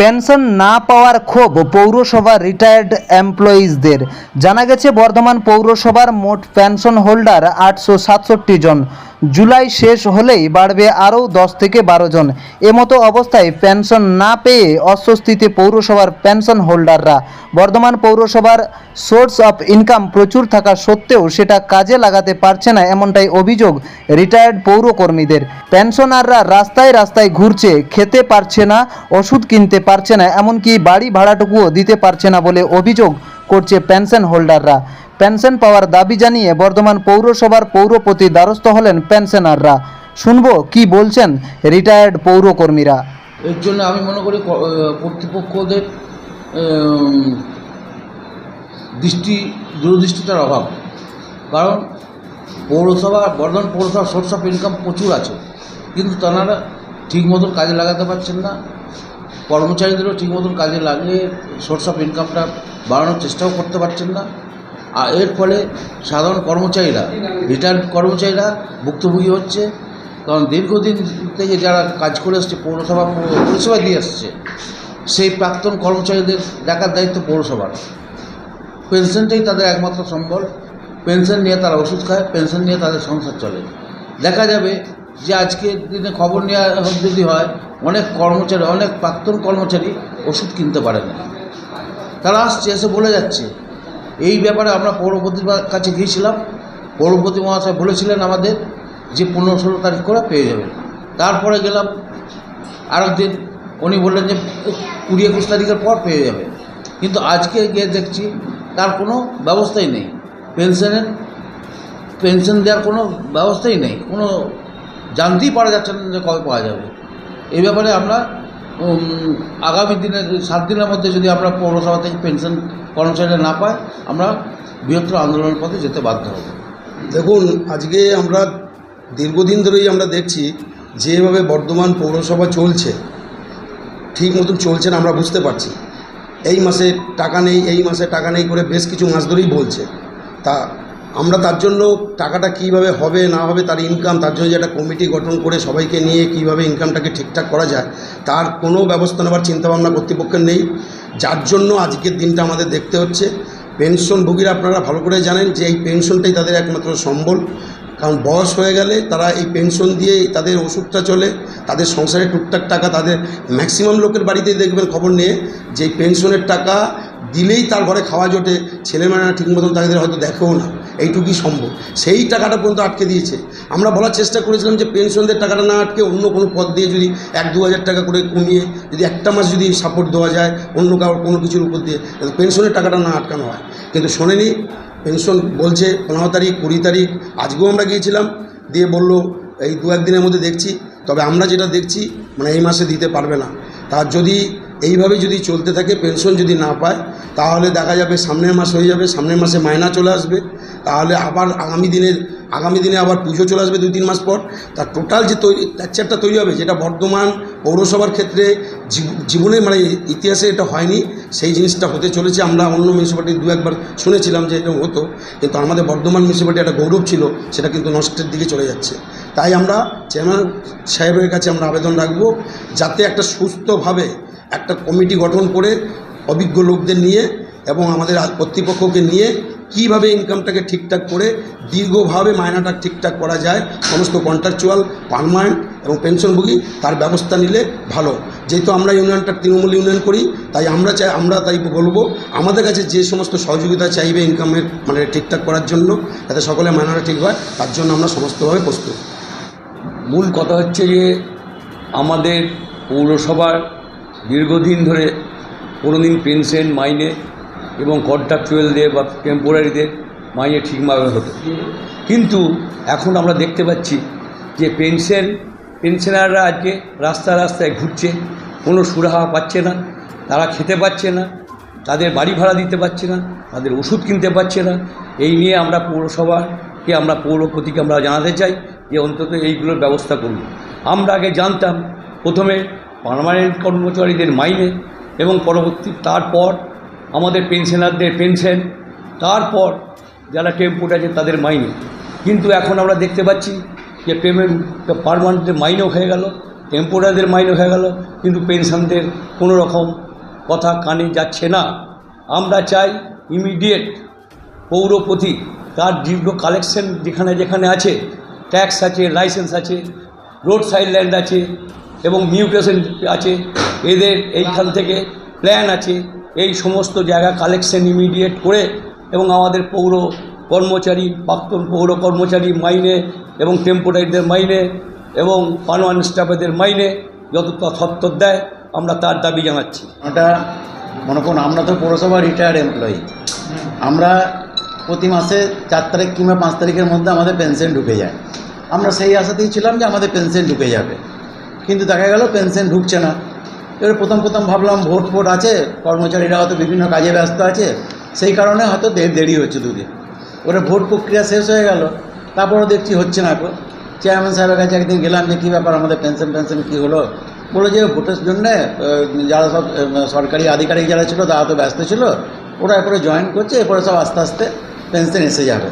Pension না পাওয়ার ক্ষোভ পৌরসভার রিটায়ার্ড এমপ্লয়িজদের জানা গেছে, বর্ধমান পৌরসভার মোট পেনশন হোল্ডার আটশো সাতষট্টি জন। জুলাই শেষ হলেই বাড়বে আরও দশ থেকে বারো জন। এমতো অবস্থায় পেনশন না পেয়ে অস্বস্তিতে পৌরসভার পেনশন হোল্ডাররা। বর্ধমান পৌরসভার সোর্স অফ ইনকাম প্রচুর থাকা সত্ত্বেও সেটা কাজে লাগাতে পারছে না এমনটাই অভিযোগ রিটায়ার্ড পৌরকর্মীদের। পেনশনাররা রাস্তায় রাস্তায় ঘুরছে, খেতে পারছে না, ওষুধ কিনতে পারছে না, এমনকি বাড়ি ভাড়াটুকুও দিতে পারছে না বলে অভিযোগ করছে পেনশন হোল্ডাররা। পেনশন পাওয়ার দাবি জানিয়ে বর্ধমান পৌরসভার পৌরপতি দ্বারস্থ হলেন পেনশনাররা। শুনব কি বলছেন রিটায়ার্ড পৌরকর্মীরা। এর জন্য আমি মনে করি কর্তৃপক্ষদের দৃষ্টি, দূরদৃষ্টিতার অভাব। কারণ পৌরসভা, বর্ধমান পৌরসভা সোর্স অফ ইনকাম প্রচুর আছে। কিন্তু তারা ঠিক মতন কাজে লাগাতে পারছেন না। কর্মচারীদেরও ঠিক মতন কাজে লাগিয়ে সোর্স অফ ইনকামটা বাড়ানোর চেষ্টাও করতে পারছেন না। আর এর ফলে সাধারণ কর্মচারীরা রিটায়ার্ড কর্মচারীরা ভুক্তভোগী হচ্ছে। কারণ দীর্ঘদিন থেকে যারা কাজ করে আসছে পৌরসভা পরিষেবা দিয়ে আসছে সেই প্রাক্তন কর্মচারীদের দেখার দায়িত্ব পৌরসভার। পেনশনটাই তাদের একমাত্র সম্বল। পেনশন নিয়ে তারা ওষুধ খায়, পেনশন নিয়ে তাদের সংসার চলে। দেখা যাবে যে আজকের দিনে খবর নেওয়া যদি হয়, অনেক কর্মচারী, অনেক প্রাক্তন কর্মচারী ওষুধ কিনতে পারে না। তারা আসছে, এসে বলে যাচ্ছে, এই ব্যাপারে আমরা পৌরপতির কাছে গিয়েছিলাম। পৌরপতি মহাশয় বলেছিলেন আমাদের যে পনেরো ষোলো তারিখ করে পেয়ে যাবেন। তারপরে গেলাম, আরেক দিন উনি বললেন যে, কুড়ি একুশ তারিখের পর পেয়ে যাবে কিন্তু আজকে গিয়ে দেখছি, তার কোনো ব্যবস্থাই নেই। পেনশনের, পেনশন দেওয়ার কোনো ব্যবস্থাই নেই। কোনো জানতেই পারা যাচ্ছে না যে কবে পাওয়া যাবে। এই ব্যাপারে আমরা আগামী দিনে সাত দিনের মধ্যে যদি আমরা পৌরসভা থেকে পেনশন কর্মচারীরা না পাই আমরা বৃহত্তর আন্দোলনের পথে যেতে বাধ্য হব। দেখুন, আজকে আমরা দীর্ঘদিন ধরেই আমরা দেখছি যেভাবে বর্ধমান পৌরসভা চলছে, ঠিক মতন চলছে না আমরা বুঝতে পারছি। এই মাসে টাকা নেই, এই মাসে টাকা নেই করে বেশ কিছু মাস ধরেই বলছে। তা আমরা তার জন্য টাকাটা কীভাবে হবে, না হবে, তার ইনকাম তার জন্য যে একটা কমিটি গঠন করে সবাইকে নিয়ে কীভাবে ইনকামটাকে ঠিকঠাক করা যায়, তার কোনো ব্যবস্থা নেওয়ার চিন্তাভাবনা কর্তৃপক্ষের নেই। যার জন্য আজকের দিনটা আমাদের দেখতে হচ্ছে। পেনশনভোগীরা আপনারা ভালো করে জানেন যে এই পেনশনটাই তাদের একমাত্র সম্বল। কারণ বয়স হয়ে গেলে তারা এই পেনশন দিয়েই তাদের ওষুধটা চলে, তাদের সংসারে টুকটাক টাকা তাদের ম্যাক্সিমাম লোকের বাড়িতেই দেখবেন খবর নিয়ে যে পেনশনের টাকা দিলেই তার ঘরে খাওয়া জোটে ছেলেমেয়েরা ঠিক মতন তাদের হয়তো দেখেও না, এইটুকুই সম্ভব। সেই টাকাটা পর্যন্ত আটকে দিয়েছে। আমরা বলার চেষ্টা করেছিলাম যে পেনশনদের টাকাটা না আটকে অন্য কোনো পদ দিয়ে যদি এক দু হাজার টাকা করে কমিয়ে যদি একটা মাস যদি সাপোর্ট দেওয়া যায়, অন্য কারোর কোনো কিছুর উপর দিয়ে পেনশনের টাকাটা না আটকানো হয়। কিন্তু শোনেনি পেনশন বলছে পনেরো তারিখ, কুড়ি তারিখ। আজকেও আমরা গিয়েছিলাম, দিয়ে বলল, এই দু একদিনের মধ্যে দেখছি। তবে আমরা যেটা দেখছি মানে এই মাসে দিতে পারবে না। তার যদি এইভাবে যদি চলতে থাকে, পেনশন যদি না পায়, তাহলে দেখা যাবে সামনের মাস হয়ে যাবে, সামনের মাসে মায়না চলে আসবে। তাহলে আবার আগামী দিনের, আগামী দিনে আবার পুজো চলে আসবে দুই তিন মাস পর। তার টোটাল যে তৈরি স্ট্রাকচারটা তৈরি হবে, যেটা বর্ধমান পৌরসভার ক্ষেত্রে জীব- জীবনে মানে ইতিহাসে এটা হয়নি, সেই জিনিসটা হতে চলেছে। আমরা অন্য মিউনিসিপ্যালিটি দু একবার শুনেছিলাম যে এরকম হতো, কিন্তু আমাদের বর্ধমান মিউনিসিপ্যালিটি একটা গৌরব ছিল, সেটা কিন্তু নষ্টের দিকে চলে যাচ্ছে। তাই আমরা চেয়ারম্যান সাহেবের কাছে আমরা আবেদন রাখব, যাতে একটা সুস্থভাবে একটা কমিটি গঠন করে অভিজ্ঞ লোকদের নিয়ে এবং আমাদের কর্তৃপক্ষকে নিয়ে কীভাবে ইনকামটাকে ঠিকঠাক করে দীর্ঘভাবে মায়নাটা ঠিকঠাক করা যায়, সমস্ত কন্ট্রাকচুয়াল পারমানেন্ট এবং পেনশনভোগী তার ব্যবস্থা নিলে ভালো। যেহেতু আমরা ইউনিয়নটা তৃণমূল ইউনিয়ন করি, তাই আমরা চাই, আমরা তাই বলব, আমাদের কাছে যে সমস্ত সহযোগিতা চাইবে ইনকামের মানে ঠিকঠাক করার জন্য, যাতে সকলে মায়নাটা ঠিক হয়, তার জন্য আমরা সমস্তভাবে প্রস্তুত। মূল কথা হচ্ছে যে আমাদের পৌরসভার দীর্ঘদিন ধরে কোনোদিন পেনশন, মাইনে এবং কন্ট্রাকচুয়ালদের বা টেম্পোরারিদের মাইনে ঠিকভাবে হতো। কিন্তু এখন আমরা দেখতে পাচ্ছি যে পেনশন, পেনশনাররা আজকে রাস্তা রাস্তায় ঘুরছে, কোনো সুরাহা পাচ্ছে না, তারা খেতে পাচ্ছে না, তাদের বাড়ি ভাড়া দিতে পারছে না, তাদের ওষুধ কিনতে পারছে না। এই নিয়ে আমরা পৌরসভাকে, আমরা পৌরপতিকে আমরা জানাতে চাই যে অন্তত এইগুলোর ব্যবস্থা করুন। আমরা আগে জানতাম, প্রথমে পার্মানেন্ট কর্মচারীদের মাইনে এবং পরবর্তী, তারপর আমাদের পেনশনারদের পেনশন, তারপর যারা টেম্পুট আছে তাদের মাইনে। কিন্তু এখন আমরা দেখতে পাচ্ছি যে পেমেন্ট পারমানেন্টের মাইনেও হয়ে গেল টেম্পোরারিদের মাইনে হয়ে গেল, কিন্তু পেনশনদের কোনো রকম কথা কানে যাচ্ছে না। আমরা চাই ইমিডিয়েট পৌরপতি তার দীর্ঘ কালেকশন যেখানে যেখানে আছে, ট্যাক্স আছে, লাইসেন্স আছে, রোড সাইড ল্যান্ড আছে এবং মিউটেশন আছে। এদের এইখান থেকে প্ল্যান আছে। এই সমস্ত জায়গা কালেকশন ইমিডিয়েট করে এবং আমাদের পৌর কর্মচারী, প্রাক্তন পৌর কর্মচারী মাইনে এবং টেম্পোরারিদের মাইনে এবং পানোয়ান স্টাফেদের মাইনে যত সত্তর দেয়, আমরা তার দাবি জানাচ্ছি। ওটা মনে করুন, আমরা তো পৌরসভা রিটায়ার্ড এমপ্লয়ি আমরা প্রতি মাসে চার তারিখ কিংবা পাঁচ তারিখের মধ্যে আমাদের পেনশন ঢুকে যায়। আমরা সেই আশাতেই ছিলাম যে আমাদের পেনশন ঢুকে যাবে। কিন্তু দেখা গেল পেনশন ঢুকছে না। এবার প্রথম প্রথম ভাবলাম, ভোট ফোট আছে কর্মচারীরা হয়তো বিভিন্ন কাজে ব্যস্ত আছে, সেই কারণে হয়তো দেরি হচ্ছে দুদিন। ওরা ভোট প্রক্রিয়া শেষ হয়ে গেল, তারপরও দেখছি হচ্ছে না চেয়ারম্যান সাহেবের কাছে একদিন গেলাম যে, কী ব্যাপার আমাদের পেনশন পেনশন কী হলো? বলে যে, ভোটের জন্যে যারা সব সরকারি আধিকারিক যারা ছিল, তারা তো ব্যস্ত ছিল। ওরা এরপরে জয়েন করছে, এরপরে সব আস্তে আস্তে পেনশন এসে যাবে।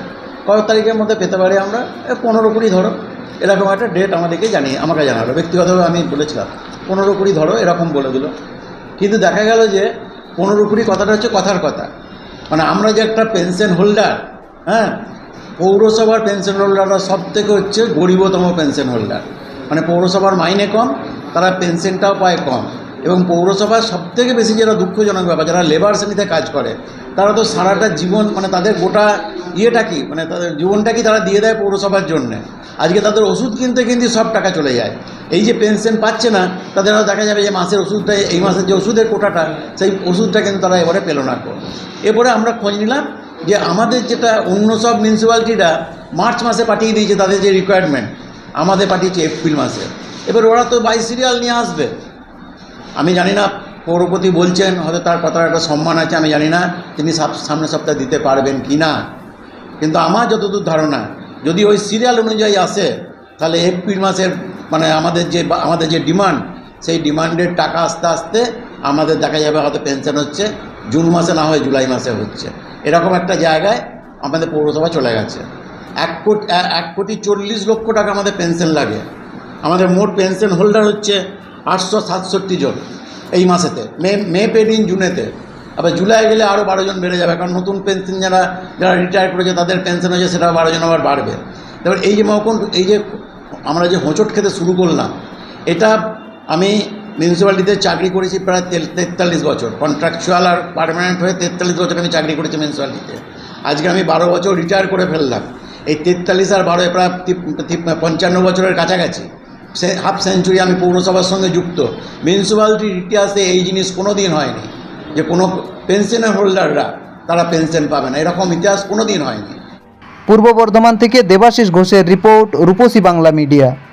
কত তারিখের মধ্যে পেতে পারি আমরা। পনেরো কুড়ি ধরো, এরকম একটা ডেট আমাদেরকে জানিয়ে, আমাকে জানালো ব্যক্তিগতভাবে আমি বলেছিলাম, পনেরো কুড়ি ধরো, এরকম বলে দিল। কিন্তু দেখা গেল যে পনেরো কুড়ি কথাটা হচ্ছে কথার কথা। মানে আমরা যে একটা পেনশন হোল্ডার হ্যাঁ পৌরসভার পেনশন হোল্ডাররা সব থেকে হচ্ছে গরিবতম পেনশন হোল্ডার মানে পৌরসভার মাইনে কম, তারা পেনশনটাও পায় কম। এবং পৌরসভার সব থেকে বেশি যারা দুঃখজনক ব্যাপার, যারা লেবার শ্রেণীতে কাজ করে তারা তো সারাটা জীবন মানে তাদের গোটা ইয়েটা কি? মানে তাদের জীবনটা কি তারা দিয়ে দেয় পৌরসভার জন্য? আজকে তাদের ওষুধ কিনতে কিনতে সব টাকা চলে যায়। এই যে পেনশন পাচ্ছে না, তাদের দেখা যাবে যে মাসের ওষুধটা, এই মাসের যে ওষুধের কোটাটা, সেই ওষুধটা কিন্তু তারা এবারে পেল না এরপরে আমরা খোঁজ নিলাম যে আমাদের যেটা অন্য সব মিউনিসিপ্যালিটিরা মার্চ মাসে পাঠিয়ে দিয়েছে তাদের যে রিকোয়ারমেন্ট আমাদের পাঠিয়েছে এপ্রিল মাসে। এবার ওরা তো বাই সিরিয়াল নিয়ে আসবে। আমি জানি না পৌরপতি বলছেন, হয়তো তার কথার একটা সম্মান আছে, আমি জানি না, তিনি সামনের সপ্তাহে দিতে পারবেন কি না। কিন্তু আমার যতদূর ধারণা, যদি ওই সিরিয়াল অনুযায়ী আসে, তাহলে এপ্রিল মাসের মানে আমাদের যে আমাদের যে ডিমান্ড, সেই ডিমান্ডের টাকা আস্তে আস্তে আমাদের দেখা যাবে হয়তো পেনশন হচ্ছে, জুন মাসে না হয় জুলাই মাসে হচ্ছে। এরকম একটা জায়গায় আমাদের পৌরসভা চলে গেছে। এক কোটি এক কোটি চল্লিশ লক্ষ টাকা আমাদের পেনশন লাগে। আমাদের মোট পেনশন হোল্ডার হচ্ছে আটশো সাতষট্টি জন। এই মাসেতে, মে মে পেড জুনেতে। আবার জুলাই গেলে আরও বারো জন বেড়ে যাবে, কারণ নতুন পেনশন যারা যারা রিটায়ার করেছে, তাদের পেনশন হয়েছে, সেটা বারো জন আবার বাড়বে। তারপর এই যে মহকুম, এই যে আমরা যে হোঁচট খেতে শুরু করলাম, এটা আমি মিউনিসিপ্যালিটিতে চাকরি করেছি প্রায় তেল- তেতাল্লিশ বছর। কন্ট্রাকচুয়াল আর পারমানেন্ট হয়ে তেতাল্লিশ বছর আমি চাকরি করেছি মিউনিসিপ্যালিটিতে আজকে আমি বারো বছর রিটায়ার করে ফেললাম। এই তেতাল্লিশ আর বারো প্রায় পঞ্চান্ন বছরের কাছাকাছি। সে হাফ সেঞ্চুরি আমি পৌরসভার সঙ্গে যুক্ত। মিউনিসিপ্যালিটির ইতিহাসে এই জিনিস কোনো দিন হয়নি যে কোনো পেনশনের হোল্ডাররা তারা পেনশন পাবে না। এরকম ইতিহাস কোনো দিন হয়নি। পূর্ব বর্ধমান থেকে দেবাশিস ঘোষের রিপোর্ট রূপসী বাংলা মিডিয়া।